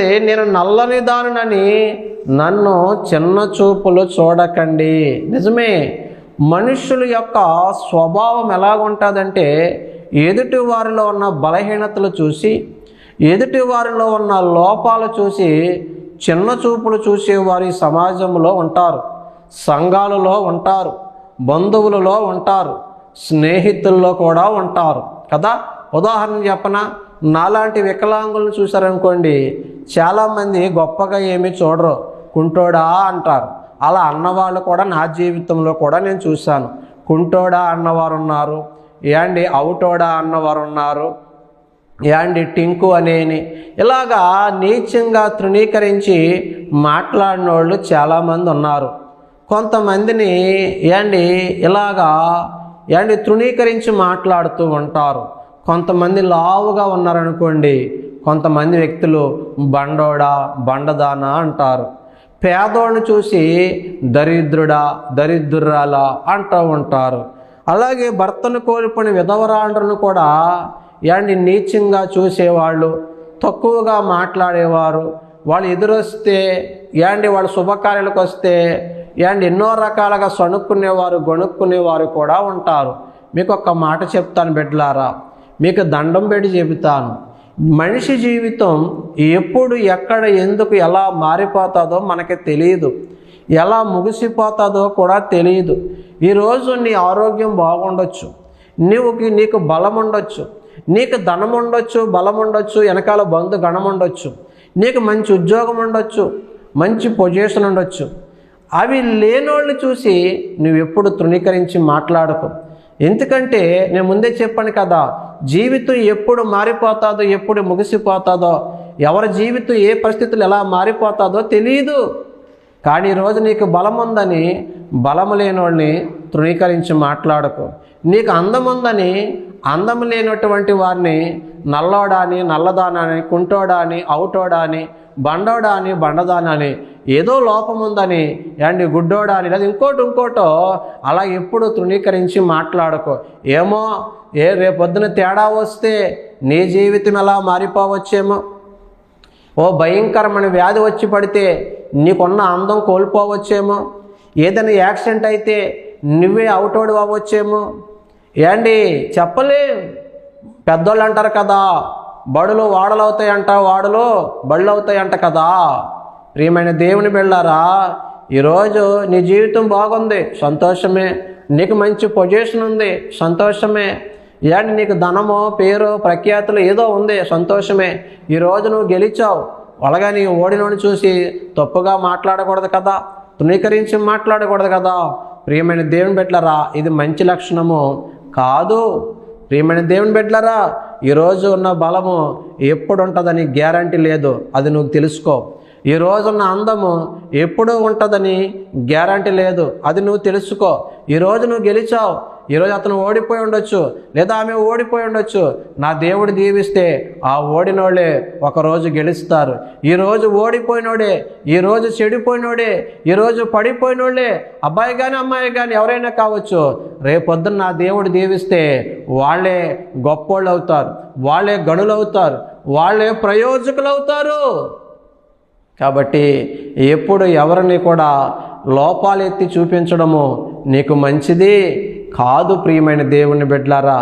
నేను నల్లని దానినని నన్ను చిన్న చూపులు చూడకండి. నిజమే మనుషుల యొక్క స్వభావం ఎలాగుంటుందంటే ఎదుటి వారిలో ఉన్న బలహీనతలు చూసి ఎదుటి వారిలో ఉన్న లోపాలు చూసి చిన్న చూపులు చూసేవారి సమాజంలో ఉంటారు. సంఘాలలో ఉంటారు బంధువులలో ఉంటారు స్నేహితుల్లో కూడా ఉంటారు. కదా? ఉదాహరణ చెప్పన? నాలాంటి వికలాంగులను చూశారనుకోండి చాలామంది గొప్పగా ఏమీ చూడరు. కుంటోడా అంటారు. అలా అన్నవాళ్ళు కూడా నా జీవితంలో కూడా నేను చూశాను. కుంటోడా అన్నవారు ఉన్నారు ఏండి అవుటోడా అన్నవారు ఉన్నారు యాండి టింకు అనేని. ఇలాగా నీచంగా తృణీకరించి మాట్లాడిన వాళ్ళు చాలామంది ఉన్నారు. కొంతమందిని ఏండి ఇలాగా ఏండి తృణీకరించి మాట్లాడుతూ ఉంటారు. కొంతమంది లావుగా ఉన్నారనుకోండి కొంతమంది వ్యక్తులు బండోడా బండదానా అంటారు. పేదోడిని చూసి దరిద్రుడా దరిద్రురాలా అంటూ ఉంటారు. అలాగే భర్తను కోల్పోయిన విధవరాండ్రను కూడా యాండి నీచంగా చూసేవాళ్ళు తక్కువగా మాట్లాడేవారు. వాళ్ళు ఎదురొస్తే యాండి వాళ్ళ శుభకార్యాలకు వస్తే యాండి ఎన్నో రకాలుగా సణుక్కునేవారు గొణుక్కునేవారు కూడా ఉంటారు. మీకు ఒక మాట చెప్తాను బిడ్డలారా. మీకు దండం పెట్టి చెబుతాను. మనిషి జీవితం ఎప్పుడు ఎక్కడ ఎందుకు ఎలా మారిపోతుందో మనకి తెలియదు ఎలా ముగిసిపోతుందో కూడా తెలియదు ఈరోజు నీ ఆరోగ్యం బాగుండొచ్చు. నీవుకి నీకు బలం ఉండొచ్చు నీకు ధనం ఉండొచ్చు బలం ఉండొచ్చు వెనకాల బంధు గణం ఉండొచ్చు నీకు మంచి ఉద్యోగం ఉండొచ్చు మంచి పొజిషన్ ఉండొచ్చు అవి లేనోళ్ళు చూసి నువ్వు ఎప్పుడు తృణీకరించి మాట్లాడకు. ఎందుకంటే నేను ముందే చెప్పాను కదా జీవితం ఎప్పుడు మారిపోతాదో ఎప్పుడు ముగిసిపోతాదో ఎవరి జీవితం ఏ పరిస్థితులు ఎలా మారిపోతాదో తెలియదు కానీ ఈరోజు నీకు బలం ఉందని బలం లేనోడిని తృణీకరించి మాట్లాడకు. నీకు అందం ఉందని అందం లేనటువంటి వారిని నల్లోడా అని నల్లదానాన్ని కుంటోడా అని అవుటోడా అని బండోడా అని బండదానా బండదానని ఏదో లోపం ఉందని అండి గుడ్డోడాని లేదా ఇంకోటి ఇంకోటో అలా ఎప్పుడు తృణీకరించి మాట్లాడకు. ఏమో ఏ రేపొద్దున తేడా వస్తే నీ జీవితం ఎలా మారిపోవచ్చేమో? ఓ భయంకరమైన వ్యాధి వచ్చి పడితే నీకున్న అందం కోల్పోవచ్చేమో? ఏదైనా యాక్సిడెంట్ అయితే నువ్వే అవుట్ అవుటోడు అవ్వచ్చేమో. ఏండి చెప్పలేం. పెద్దోళ్ళు అంటారు కదా బడులు వాడలు అవుతాయంట వాడలు బళ్ళు అవుతాయంట కదా. ప్రియమైన దేవుని బిళ్ళారా ఈరోజు నీ జీవితం బాగుంది సంతోషమే. నీకు మంచి పొజిషన్ ఉంది సంతోషమే. ఏంటి నీకు ధనము పేరు ప్రఖ్యాతులు ఏదో ఉంది సంతోషమే. ఈరోజు నువ్వు గెలిచావు. అలాగే నీ ఓడినోని చూసి తప్పుగా మాట్లాడకూడదు కదా. తృణీకరించి మాట్లాడకూడదు కదా. ప్రియమైన దేవుని బిడ్డలరా ఇది మంచి లక్షణము కాదు. ప్రియమైన దేవుని బిడ్డలరా ఈరోజు ఉన్న బలము ఎప్పుడు ఉంటుందని గ్యారంటీ లేదు. అది నువ్వు తెలుసుకో. ఈ రోజున్న అందము ఎప్పుడూ ఉంటుందని గ్యారంటీ లేదు. అది నువ్వు తెలుసుకో. ఈరోజు నువ్వు గెలిచావు. ఈరోజు అతను ఓడిపోయి ఉండొచ్చు లేదా ఆమె ఓడిపోయి ఉండొచ్చు. నా దేవుడు దీవిస్తే ఆ ఓడినోళ్ళే ఒకరోజు గెలుస్తారు. ఈరోజు ఓడిపోయినోడే ఈరోజు చెడిపోయినోడే ఈరోజు పడిపోయినోళ్ళే అబ్బాయి కానీ అమ్మాయి కానీ ఎవరైనా కావచ్చు. రేపొద్దున నా దేవుడు దీవిస్తే వాళ్ళే గొప్పోళ్ళు అవుతారు వాళ్ళే గనులు అవుతారు వాళ్ళే ప్రయోజకులు అవుతారు కాబట్టి ఎప్పుడు ఎవరిని కూడా లోపాలు ఎత్తి చూపించడము నీకు మంచిది కాదు ప్రియమైన దేవుని బిడ్డలారా.